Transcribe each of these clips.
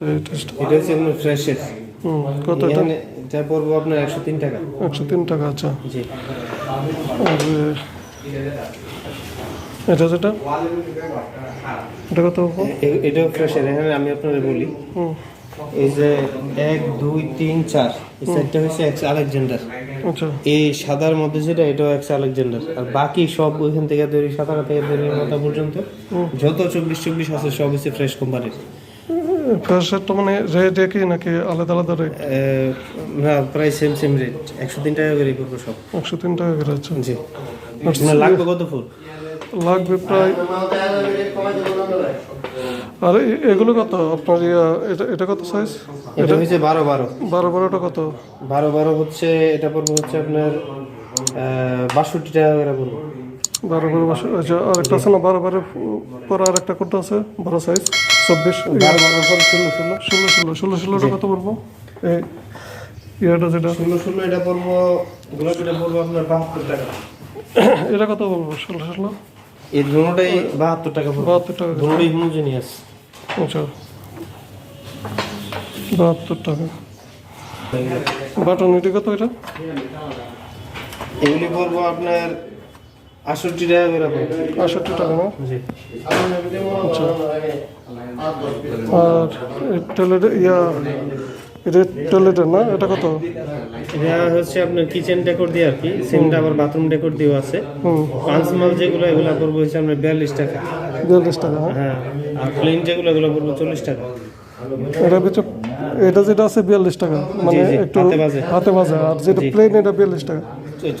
এটা হচ্ছে ফ্রেশের কত এটা? এটা পড়ব আপনার একশো তিন টাকা। একশো তিন টাকা আচ্ছা। জি। আর এটা যেটা? এটা কত এটাও ফ্রেশের এখানে আমি আপনাদের বলি। এই যে এক দুই তিন চার এই চারটা হচ্ছে এক্স আলেকজান্ডার আচ্ছা। এই সাদার মধ্যে যেটা এটাও এক্স আলেকজান্ডার আর বাকি সব ওইখান থেকে তৈরি সাতারা থেকে তৈরি মাথা পর্যন্ত যত চব্বিশ চব্বিশ আছে সব হচ্ছে ফ্রেশ কোম্পানির ফ্রেশারটা মানে রেট একই নাকি আলাদা আলাদা রেট না প্রায় সেম সেম রেট একশো তিন টাকা করে করব সব। একশো তিন টাকা করে আচ্ছা। জি। লাগবে কত ফুল? লাগবে প্রায় আর এগুলো কত? আপনার ইয়া এটা এটা কত সাইজ এটা হচ্ছে বারো বারো। বারো বারোটা কত? বারো বারো হচ্ছে এটা পড়বে হচ্ছে আপনার বাষট্টি টাকা করে পড়বে। বারো বারো বছর আচ্ছা আর একটা আছে না? বারো বারো পর আর একটা কোনটা আছে? বড় সাইজ চব্বিশ বারো বারো পর ষোলো ষোলো। ষোলো ষোলো ষোলো ষোলোটা কত পড়ব? এই ইয়াটা যেটা? ষোলো ষোলো এটা পড়ব গোলাপিটা পড়ব আপনার বাহাত্তর টাকা। এটা কত বলব ষোলো ষোলো? এই দুটোটাই বাহাত্তর টাকা পড়বে। বাহাত্তর টাকা। দুটোই হোমোজেনিয়াস আচ্ছা। বাহাত্তর টাকা। বাটন এটি কত এটা? এগুলি পড়ব আপনার আটষট্টি টাকা করে আটষট্টি টাকা না আচ্ছা। আর টয়লেট ইয়া এটা টয়লেটের না? এটা কত? এটা হচ্ছে আপনার কিচেন ডেকোর দিয়ে আর কি। সেমটা আবার বাথরুম ডেকোর দিয়েও আছে। পাঁচ মাল যেগুলো এগুলো পড়ব হচ্ছে আপনার বিয়াল্লিশ টাকা। বিয়াল্লিশ টাকা হ্যাঁ? হ্যাঁ। আর প্লেন যেগুলো এগুলো পড়ব চল্লিশ টাকা। এটা ভিতরে এটা যেটা আছে বিয়াল্লিশ টাকা। মানে একটু হাতে ভাজা আর যেটা প্লেন এটা বিয়াল্লিশ টাকা।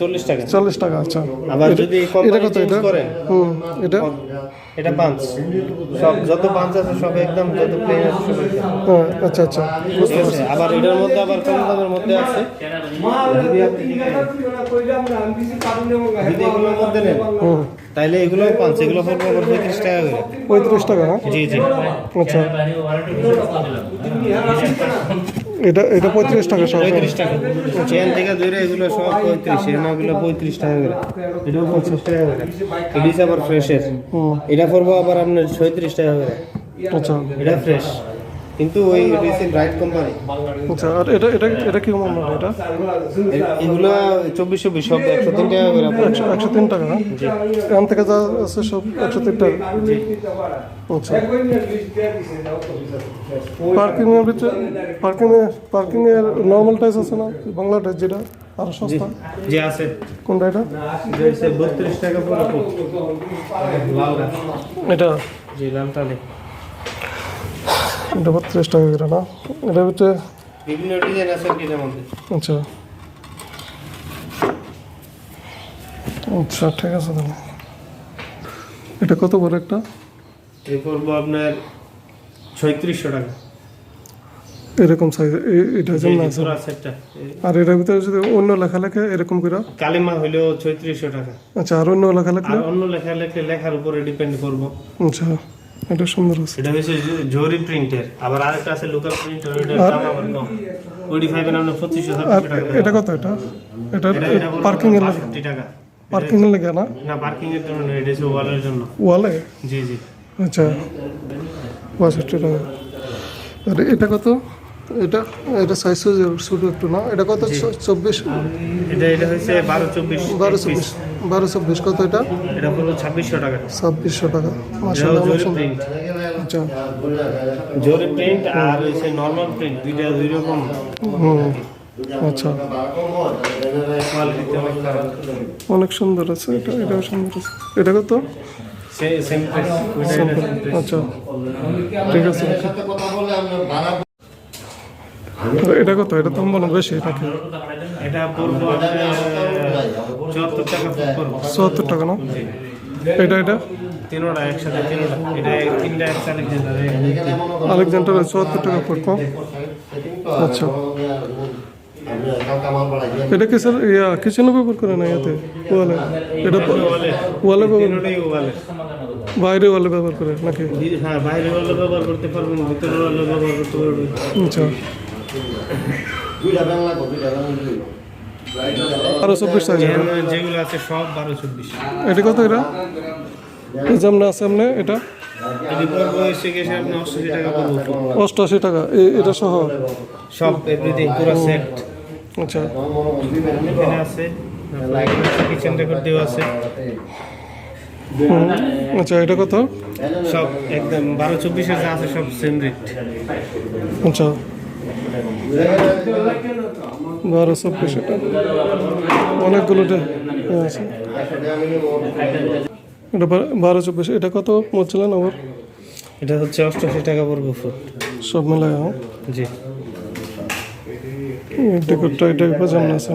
চল্লিশ টাকা। চল্লিশ টাকা আচ্ছা। আবার যদি এটা কত এটা? হুম এটা? এটা পাঁচ। সব যত পাঁচ আছে সব একদম যত প্লেন আছে সব হ্যাঁ আচ্ছা আচ্ছা। ঠিক আছে আবার এটার মধ্যে আবার কম দামের মধ্যে আছে। যদি আপনি যদি এগুলোর মধ্যে নেন হুম। তাইলে এগুলো পাঁচ এগুলো পড়বে আবার পঁয়ত্রিশ টাকা করে। পঁয়ত্রিশ টাকা? হ্যাঁ জি জি। আচ্ছা। এটা এটা পঁয়ত্রিশ টাকা সব। পঁয়ত্রিশ টাকা। চেন থেকে ধরে এগুলো সব পঁয়ত্রিশ এগুলো পঁয়ত্রিশ টাকা করে। এটাও পঁয়ত্রিশ টাকা করে। এটা আবার ফ্রেশের এটা পড়ব আবার আপনার ছয়ত্রিশ টাকা করে। আচ্ছা। এটা ফ্রেশ কিন্তু ওই ব্রাইট কোম্পানি আচ্ছা আর এটা এটা এটা কি মনে হয় এটা? এগুলো চব্বিশ চব্বিশ সব একশো তিন টাকা করে আপনার। একশো একশো তিন টাকা? হ্যাঁ এখান থেকে যা আছে সব একশো তিন টাকা। আচ্ছা। পার্কিং এর ভিতরে পার্কিং এর পার্কিং এর নর্মাল টাইস আছে না? বাংলা টাইস যেটা আরও সস্তা? যে আছে। কোনটা এটা? বত্রিশ টাকা পুরো এটা? জি লালটা নেই এটা বত্রিশ টাকা করে না? এটার ভিতরে বিভিন্ন ডিজাইন আছে এটার মধ্যে। আচ্ছা। আচ্ছা ঠিক আছে তাহলে। এটা কত বড় একটা? এই করব আপনার ছয়ত্রিশশো টাকা। এরকম সাইজ এটা যে যেমন আছে। পুরো আর এটার ভিতরে যদি অন্য লেখা লেখে এরকম করে? কালিমা হইলেও ছয়ত্রিশশো টাকা। আচ্ছা আর অন্য লেখা লেখলে অন্য লেখা লেখলে লেখার উপরে ডিপেন্ড করব। আচ্ছা। এটা সুন্দর আছে। এটা হচ্ছে জরি প্রিন্টের আবার আরেকটা আছে লোকাল প্রিন্ট ওইটার দাম আবার কম। ফাইভের আপনার পঁচিশশো আর টাকা। এটা কত এটা? এটা পার্কিং এর লেখা বাষট্টি টাকা। পার্কিং এর লেখা না? না পার্কিং এর জন্য এটা হচ্ছে ওয়ালের জন্য। ওয়ালে জি জি। আচ্ছা। বাষট্টি টাকা। আর এটা কত? এটা এটা সাইজ ছোটো একটু না? এটা কত? চ- চব্বিশ? এটা এটা হচ্ছে বারো চব্বিশ বারো চব্বিশ। বারো চব্বিশ কত এটা? ছাব্বিশশো টাকা। ছাব্বিশশো টাকা। মাসাল্লাহ আচ্ছা। জরি প্রিন্ট আর হচ্ছে নর্মাল প্রিন্ট দুইটা দুই রকম। হুম আচ্ছা। অনেক সুন্দর আছে এটা এটাও সুন্দর আছে। এটা কত? আচ্ছা। ঠিক আছে। এটা কত? এটা তো মনে বেশি নাকি চুয়াত্তর টাকা না? এটা এটা? আলেকজান্ডার চুয়াত্তর টাকা ফুট কম? আচ্ছা। এটা কি স্যার ইয়া কিচেনে ব্যবহার করে না ইয়াতে ওয়ালে? এটা ওয়ালে। ব্যবহার বাইরে ওয়ালে। ব্যবহার করে নাকি? হ্যাঁ বাইরে ওয়ালে ব্যবহার করতে পারবেন ভিতরে ওয়ালে ব্যবহার করতে পারবেন আচ্ছা। আরও চব্বিশ সাইজ এখানে যেগুলো আছে সব বারো চব্বিশ। এটা কত এটা? আছে এটা। অষ্টআশি টাকা এ- এটা সহ? সব এভরিথিং পুরো সেট আচ্ছা। এখানে আছে কিচেন রেকর্ড দেওয়া আছে। আচ্ছা এটা কত? সব একদম বারো চব্বিশের যা আছে সব সেম রেট আচ্ছা। বারো চব্বিশ এটা অনেকগুলো আছে। এটা বারো চব্বিশ এটা কত বলছিলেন আবার? এটা হচ্ছে অষ্টআশি টাকা পড়ব ফুট। সব মিলায় হ্যাঁ? জি। ডেকোরটা এটা না আছে।